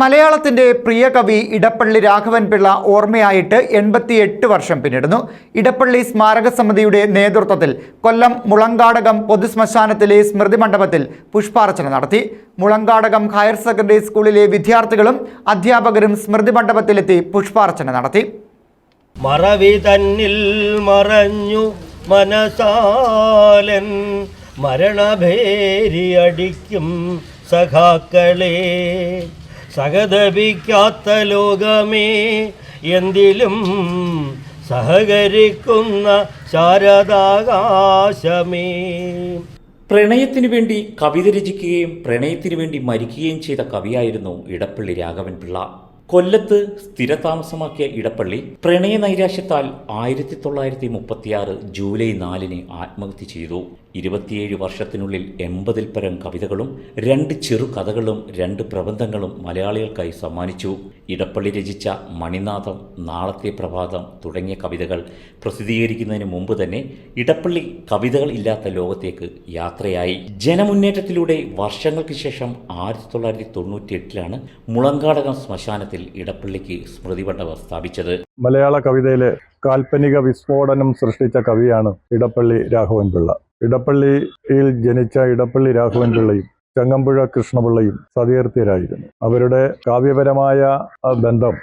മലയാളത്തിന്റെ പ്രിയ കവി ഇടപ്പള്ളി രാഘവൻ പിള്ള ഓർമ്മയായിട്ട് എൺപത്തിയെട്ട് വർഷം പിന്നിടുന്നു. ഇടപ്പള്ളി സ്മാരക സമിതിയുടെ നേതൃത്വത്തിൽ കൊല്ലം മുളങ്കാടകം പൊതുശ്മശാനത്തിലെ സ്മൃതി മണ്ഡപത്തിൽ പുഷ്പാർച്ചന നടത്തി. മുളങ്കാടകം ഹയർ സെക്കൻഡറി സ്കൂളിലെ വിദ്യാർത്ഥികളും അധ്യാപകരും സ്മൃതി മണ്ഡപത്തിലെത്തി പുഷ്പാർച്ചന നടത്തി. മറവി തന്നിൽ മറഞ്ഞു മനസാലൻ മരണഭേരി അടിക്കും സഖാക്കളെ. സഹതപിക്കാത്ത ലോകമേ എന്തിലും സഹകരിക്കുന്ന ശാരദാകാശമേ. പ്രണയത്തിനു വേണ്ടി കവിത രചിക്കുകയും പ്രണയത്തിനു വേണ്ടി മരിക്കുകയും ചെയ്ത കവിയായിരുന്നു ഇടപ്പള്ളി രാഘവൻ പിള്ള. കൊല്ലത്ത് സ്ഥിരതാമസമാക്കിയ ഇടപ്പള്ളി പ്രണയ നൈരാശ്യത്താൽ ആയിരത്തി തൊള്ളായിരത്തി മുപ്പത്തിയാറ് ജൂലൈ നാലിന് ആത്മഹത്യ ചെയ്തു. ഇരുപത്തിയേഴ് വർഷത്തിനുള്ളിൽ എൺപതിൽ പരം കവിതകളും രണ്ട് ചെറുകഥകളും രണ്ട് പ്രബന്ധങ്ങളും മലയാളികൾക്കായി സമ്മാനിച്ചു. ഇടപ്പള്ളി രചിച്ച മണിനാഥം നാളത്തെ പ്രഭാതം തുടങ്ങിയ കവിതകൾ പ്രസിദ്ധീകരിക്കുന്നതിന് മുമ്പ് തന്നെ ഇടപ്പള്ളി കവിതകൾ ഇല്ലാത്ത ലോകത്തേക്ക് യാത്രയായി. ജനമുന്നേറ്റത്തിലൂടെ വർഷങ്ങൾക്ക് ശേഷം ആയിരത്തി തൊള്ളായിരത്തി തൊണ്ണൂറ്റി എട്ടിലാണ് മുളങ്കാടകം ശ്മശാനത്തിൽ ഇടപ്പള്ളിക്ക് സ്മൃതി മണ്ഡപം സ്ഥാപിച്ചത്. മലയാള കവിതയിലെ കാൽപ്പനിക വിസ്ഫോടനം സൃഷ്ടിച്ച കവിയാണ് ഇടപ്പള്ളി രാഘവൻ പിള്ള ഇടപ്പള്ളിയിൽ ജനിച്ച ഇടപ്പള്ളി രാഘവൻ പിള്ളയും ചങ്ങമ്പുഴ കൃഷ്ണപിള്ളയും സതീർത്ഥ്യരായിരുന്നു അവരുടെ കാവ്യപരമായ ബന്ധം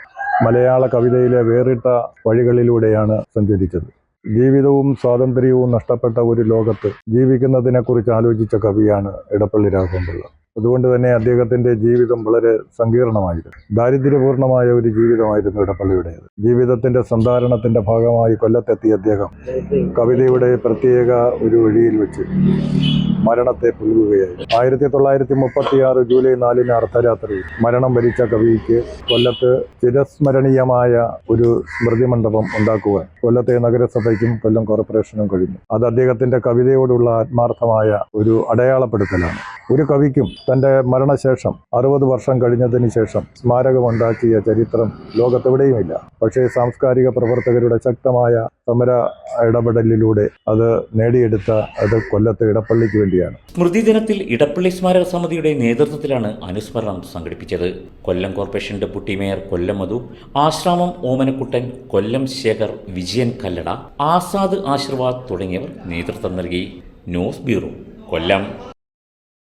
മലയാള കവിതയിലെ വേറിട്ട വഴികളിലൂടെയാണ് സഞ്ചരിച്ചത്. ജീവിതവും സ്വാതന്ത്ര്യവും നഷ്ടപ്പെട്ട ഒരു ലോകത്ത് ജീവിക്കുന്നതിനെക്കുറിച്ച് ആലോചിച്ച കവിയാണ് ഇടപ്പള്ളി രാഘവൻപിള്ള. അതുകൊണ്ട് തന്നെ അദ്ദേഹത്തിന്റെ ജീവിതം വളരെ സങ്കീർണമായിരുന്നു. ദാരിദ്ര്യപൂർണമായ ഒരു ജീവിതമായിരുന്നു ഇടപ്പള്ളിയുടേത് ജീവിതത്തിന്റെ സന്ധാരണത്തിന്റെ ഭാഗമായി കൊല്ലത്തെത്തിയ അദ്ദേഹം കവിതയുടെ പ്രത്യേക ഒരു വഴിയിൽ വെച്ച് മരണത്തെ പുൽകുകയായിരുന്നു ആയിരത്തി തൊള്ളായിരത്തി മുപ്പത്തിയാറ് ജൂലൈ നാലിന് അർദ്ധരാത്രി മരണം വരിച്ച കവിക്ക് കൊല്ലത്ത് ചിരസ്മരണീയമായ ഒരു സ്മൃതി മണ്ഡപം ഉണ്ടാക്കുവാൻ കൊല്ലത്തെ നഗരസഭയ്ക്കും കൊല്ലം കോർപ്പറേഷനും കഴിഞ്ഞു. അത് അദ്ദേഹത്തിന്റെ കവിതയോടുള്ള ആത്മാർത്ഥമായ ഒരു അടയാളപ്പെടുത്തലാണ്. ഒരു കവിക്കും തന്റെ മരണശേഷം അറുപത് വർഷം കഴിഞ്ഞതിന് ശേഷം സ്മാരകമുണ്ടാക്കിയ ചരിത്രം ലോകത്തെവിടെയുമില്ല. പക്ഷേ സാംസ്കാരിക പ്രവർത്തകരുടെ ശക്തമായ സമര ഇടപെടലിലൂടെ അത് നേടിയെടുത്ത അത് കൊല്ലത്തെ ഇടപ്പള്ളിക്ക് വേണ്ടിയാണ്. സ്മൃതി ദിനത്തിൽ ഇടപ്പള്ളി സ്മാരക സമിതിയുടെ നേതൃത്വത്തിലാണ് അനുസ്മരണം സംഘടിപ്പിച്ചത്. Kollam corporation deputy mayor Kollam Madhu Ashramam Omanakkuttan Kollam Sekhar Vijayan Kallada Azad Ashirvad തുടങ്ങിയവർ നേതൃത്വം നൽകി. News bureau Kollam.